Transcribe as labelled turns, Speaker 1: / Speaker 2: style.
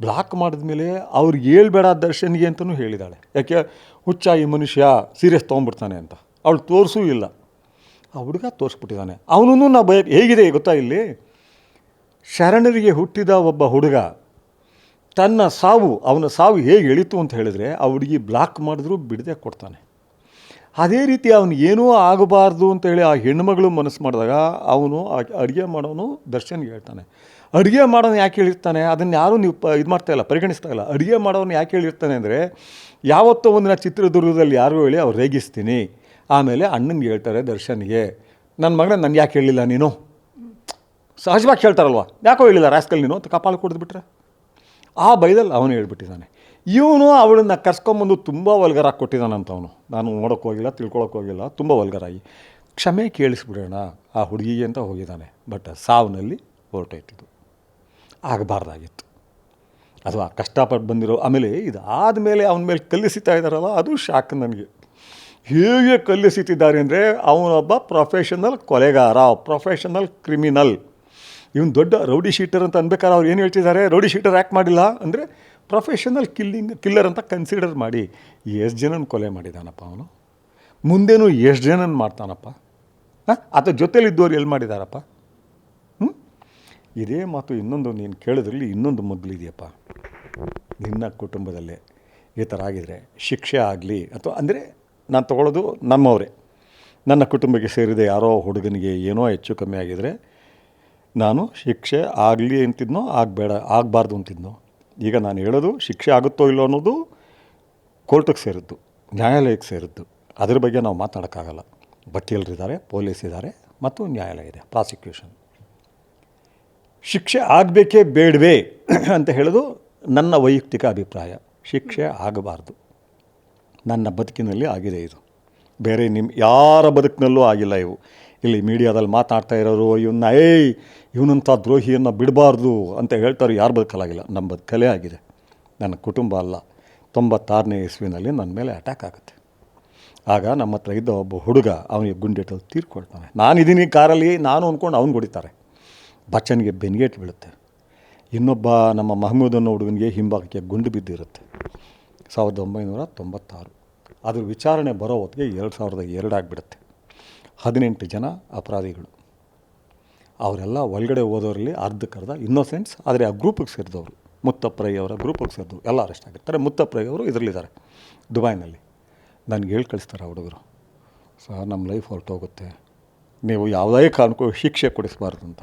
Speaker 1: Block ಮಾಡಿದ್ಮೇಲೆ ಅವ್ರಿಗೆ ಹೇಳ್ಬೇಡ ದರ್ಶನ್ಗೆ ಅಂತಲೂ ಹೇಳಿದಾಳೆ. ಯಾಕೆ? ಹುಚ್ಚ ಈ ಮನುಷ್ಯ ಸೀರಿಯಸ್ ತೊಗೊಂಡ್ಬಿಡ್ತಾನೆ ಅಂತ. ಅವಳು ತೋರಿಸೂ ಇಲ್ಲ. ಆ ಹುಡುಗ ತೋರಿಸ್ಬಿಟ್ಟಿದ್ದಾನೆ ಅವನೂ ನಾ ಭಯ ಹೇಗಿದೆ ಗೊತ್ತಾ ಇಲ್ಲಿ? ಶರಣರಿಗೆ ಹುಟ್ಟಿದ ಒಬ್ಬ ಹುಡುಗ ತನ್ನ ಸಾವು, ಅವನ ಸಾವು ಹೇಗೆ ಎಳೀತು ಅಂತ ಹೇಳಿದರೆ ಆ ಹುಡುಗಿ ಬ್ಲಾಕ್ ಮಾಡಿದ್ರೂ ಬಿಡದೆ ಕೊಡ್ತಾನೆ. ಅದೇ ರೀತಿ ಅವನು ಏನೂ ಆಗಬಾರ್ದು ಅಂತೇಳಿ ಆ ಹೆಣ್ಮಗಳು ಮನಸ್ಸು ಮಾಡಿದಾಗ ಅವನು ಅಡುಗೆ ಮಾಡೋನು ದರ್ಶನ್ಗೆ ಹೇಳ್ತಾನೆ. ಅಡುಗೆ ಮಾಡೋನು ಯಾಕೆ ಹೇಳಿರ್ತಾನೆ? ಅದನ್ನು ಯಾರೂ ನೀವು ಪ ಇದು ಮಾಡ್ತಾ ಇಲ್ಲ, ಪರಿಗಣಿಸ್ತಾ ಇಲ್ಲ. ಅಡುಗೆ ಮಾಡೋನು ಯಾಕೆ ಹೇಳಿರ್ತಾನೆ ಅಂದರೆ, ಯಾವತ್ತೋ ಒಂದಿನ ಚಿತ್ರದುರ್ಗದಲ್ಲಿ ಯಾರು ಹೇಳಿ ಅವ್ರು ರೇಗಿಸ್ತೀನಿ. ಆಮೇಲೆ ಅಣ್ಣನಿಗೆ ಹೇಳ್ತಾರೆ ದರ್ಶನ್ಗೆ ನನ್ನ ಮಗನ ನನಗೆ ಯಾಕೆ ಹೇಳಿಲ್ಲ ನೀನು? ಸಹಜವಾಗಿ ಹೇಳ್ತಾರಲ್ವ? ಯಾಕೋ ಹೇಳಿಲ್ಲ, ರಾಸ್ಕಲ್ ನೀನು ಅಂತ ಕಪಾಳು ಕುಡಿದ್ಬಿಟ್ರೆ ಆ ಬೈದಲ್ಲಿ ಅವನು ಹೇಳ್ಬಿಟ್ಟಿದ್ದಾನೆ ಇವನು ಅವಳನ್ನ ಕರ್ಸ್ಕೊಂಬಂದು ತುಂಬ ವಲ್ಗರಾಗಿ ಕೊಟ್ಟಿದ್ದಾನಂತ ಅವನು. ನಾನು ನೋಡೋಕೆ ಹೋಗಿಲ್ಲ ತಿಳ್ಕೊಳಕ್ಕೆ ಹೋಗಿಲ್ಲ, ತುಂಬ ವಲ್ಗರಾಗಿ. ಕ್ಷಮೆ ಕೇಳಿಸ್ಬಿಡೋಣ, ಆ ಹುಡುಗಿಗೆ ಅಂತ ಹೋಗಿದ್ದಾನೆ ಬಟ್ ಸಾವಿನಲ್ಲಿ ಹೊರಟೋಯ್ತಿದ್ದು ಆಗಬಾರ್ದಾಗಿತ್ತು. ಅದು ಆ ಕಷ್ಟಪಟ್ಟು ಬಂದಿರೋ ಆಮೇಲೆ ಇದಾದ ಮೇಲೆ ಅವನ ಮೇಲೆ ಕಲ್ಲಿಸಿತಾ ಇದ್ದಾರಲ್ಲ, ಅದು ಶಾಕ್ ನನಗೆ. ಹೇಗೆ ಕಲ್ಲಿಸಿತಿದ್ದಾರೆ ಅಂದರೆ ಅವನೊಬ್ಬ ಪ್ರೊಫೆಷನಲ್ ಕೊಲೆಗಾರ ಪ್ರೊಫೆಷನಲ್ ಕ್ರಿಮಿನಲ್ ಇವನು ದೊಡ್ಡ ರೌಡಿ ಶೀಟರ್ ಅಂತ ಅನ್ಬೇಕಾದ್ರೆ ಅವ್ರು ಏನು ಹೇಳ್ತಿದ್ದಾರೆ? ರೌಡಿ ಶೀಟರ್ ಯಾಕೆ ಮಾಡಿಲ್ಲ? ಅಂದರೆ ಪ್ರೊಫೆಷನಲ್ ಕಿಲ್ಲಿಂಗ್ ಕಿಲ್ಲರ್ ಅಂತ ಕನ್ಸಿಡರ್ ಮಾಡಿ. ಎಷ್ಟು ಜನನ ಕೊಲೆ ಮಾಡಿದಾನಪ್ಪ ಅವನು? ಮುಂದೇನು ಎಷ್ಟು ಜನನ ಮಾಡ್ತಾನಪ್ಪ? ಹಾಂ? ಆತ ಜೊತೇಲಿದ್ದವ್ರು ಎಲ್ಲಿ ಮಾಡಿದಾರಪ್ಪ? ಇದೇ ಮಾತು ಇನ್ನೊಂದು ನೀನು ಕೇಳಿದ್ರಲ್ಲಿ ಇನ್ನೊಂದು ಮಗ್ಲಿದೆಯಪ್ಪ. ನಿನ್ನ ಕುಟುಂಬದಲ್ಲೇ ಈ ಥರ ಆಗಿದರೆ ಶಿಕ್ಷೆ ಆಗಲಿ ಅಥವಾ ಅಂದರೆ ನಾನು ತಗೊಳ್ಳೋದು ನಮ್ಮವರೇ. ನನ್ನ ಕುಟುಂಬಕ್ಕೆ ಸೇರಿದ ಯಾರೋ ಹುಡುಗನಿಗೆ ಏನೋ ಹೆಚ್ಚು ಕಮ್ಮಿ ಆಗಿದರೆ ನಾನು ಶಿಕ್ಷೆ ಆಗಲಿ ಅಂತಿದ್ನೋ, ಆಗಬೇಡ, ಆಗಬಾರ್ದು ಅಂತಿದ್ನೋ. ಈಗ ನಾನು ಹೇಳೋದು ಶಿಕ್ಷೆ ಆಗುತ್ತೋ ಇಲ್ಲೋ ಅನ್ನೋದು ಕೋರ್ಟಿಗೆ ಸೇರಿದ್ದು, ನ್ಯಾಯಾಲಯಕ್ಕೆ ಸೇರಿದ್ದು. ಅದ್ರ ಬಗ್ಗೆ ನಾವು ಮಾತಾಡೋಕ್ಕಾಗಲ್ಲ. ವಕೀಲರಿದ್ದಾರೆ, ಪೊಲೀಸ್ ಇದ್ದಾರೆ ಮತ್ತು ನ್ಯಾಯಾಲಯ ಇದೆ, ಪ್ರಾಸಿಕ್ಯೂಷನ್. ಶಿಕ್ಷೆ ಆಗಬೇಕೇ ಬೇಡವೇ ಅಂತ ಹೇಳೋದು ನನ್ನ ವೈಯಕ್ತಿಕ ಅಭಿಪ್ರಾಯ. ಶಿಕ್ಷೆ ಆಗಬಾರ್ದು. ನನ್ನ ಬದುಕಿನಲ್ಲಿ ಆಗಿದೆ ಇದು. ಬೇರೆ ನಿಮ್ಮ ಯಾರ ಬದುಕಿನಲ್ಲೂ ಆಗಿಲ್ಲ ಇವು. ಇಲ್ಲಿ ಮೀಡಿಯಾದಲ್ಲಿ ಮಾತನಾಡ್ತಾ ಇರೋರು ಇವನ್ನ ಏಯ್, ಇವನಂಥ ದ್ರೋಹಿಯನ್ನು ಬಿಡಬಾರ್ದು ಅಂತ ಹೇಳ್ತಾರೆ, ಯಾರು ಬದುಕಲಾಗಿಲ್ಲ. ನಮ್ಮ ಬದುಕಲೇ ಆಗಿದೆ. ನನ್ನ ಕುಟುಂಬ ಅಲ್ಲ. ತೊಂಬತ್ತಾರನೇ ಇಸ್ವಿನಲ್ಲಿ ನನ್ನ ಮೇಲೆ ಅಟ್ಯಾಕ್ ಆಗುತ್ತೆ. ಆಗ ನಮ್ಮ ಹತ್ರ ಇದ್ದ ಒಬ್ಬ ಹುಡುಗ ಅವನಿಗೆ ಗುಂಡೆಟಲ್ಲಿ ತೀರ್ಕೊಳ್ತಾನೆ. ನಾನಿದ್ದೀನಿ ಕಾರಲ್ಲಿ, ನಾನು ಅಂದ್ಕೊಂಡು ಅವ್ನು ಹೊಡಿತಾರೆ ಬಚ್ಚನಿಗೆ ಬೆನ್ಗೇಟ್ ಬೀಳುತ್ತೆ. ಇನ್ನೊಬ್ಬ ನಮ್ಮ ಮಹಮೂದ್ ಅನ್ನೋ ಹುಡುಗನಿಗೆ ಹಿಂಭಾಗಕ್ಕೆ ಗುಂಡು ಬಿದ್ದಿರುತ್ತೆ. ಸಾವಿರದ ಒಂಬೈನೂರ ತೊಂಬತ್ತಾರು. ಅದ್ರ ವಿಚಾರಣೆ ಬರೋ ಹೊತ್ತಿಗೆ ಎರಡು ಸಾವಿರದ ಎರಡು ಆಗಿಬಿಡುತ್ತೆ. ಹದಿನೆಂಟು ಜನ ಅಪರಾಧಿಗಳು. ಅವರೆಲ್ಲ ಒಳಗಡೆ ಹೋದವರಲ್ಲಿ ಅರ್ಧಕ್ಕರ್ಧ ಇನ್ನೋಸೆಂಟ್ಸ್ ಆದರೆ ಆ ಗ್ರೂಪಿಗೆ ಸೇರಿದವರು. ಅವರ ಗ್ರೂಪಿಗೆ ಸೇರಿದವರು. ಎಲ್ಲ ಅರೆಸ್ಟ್ ಆಗಿರ್ತಾರೆ. ಅವರು ಇದರಲ್ಲಿದ್ದಾರೆ, ದುಬೈನಲ್ಲಿ. ನನಗೆ ಹೇಳಿ ಕಳಿಸ್ತಾರೆ ಹುಡುಗರು. ಸರ್ ನಮ್ಮ ಲೈಫ್ ಹೊರಟೋಗುತ್ತೆ. ನೀವು ಯಾವುದೇ ಕಾರಣಕ್ಕೂ ಶಿಕ್ಷೆ ಕೊಡಿಸಬಾರ್ದು ಅಂತ.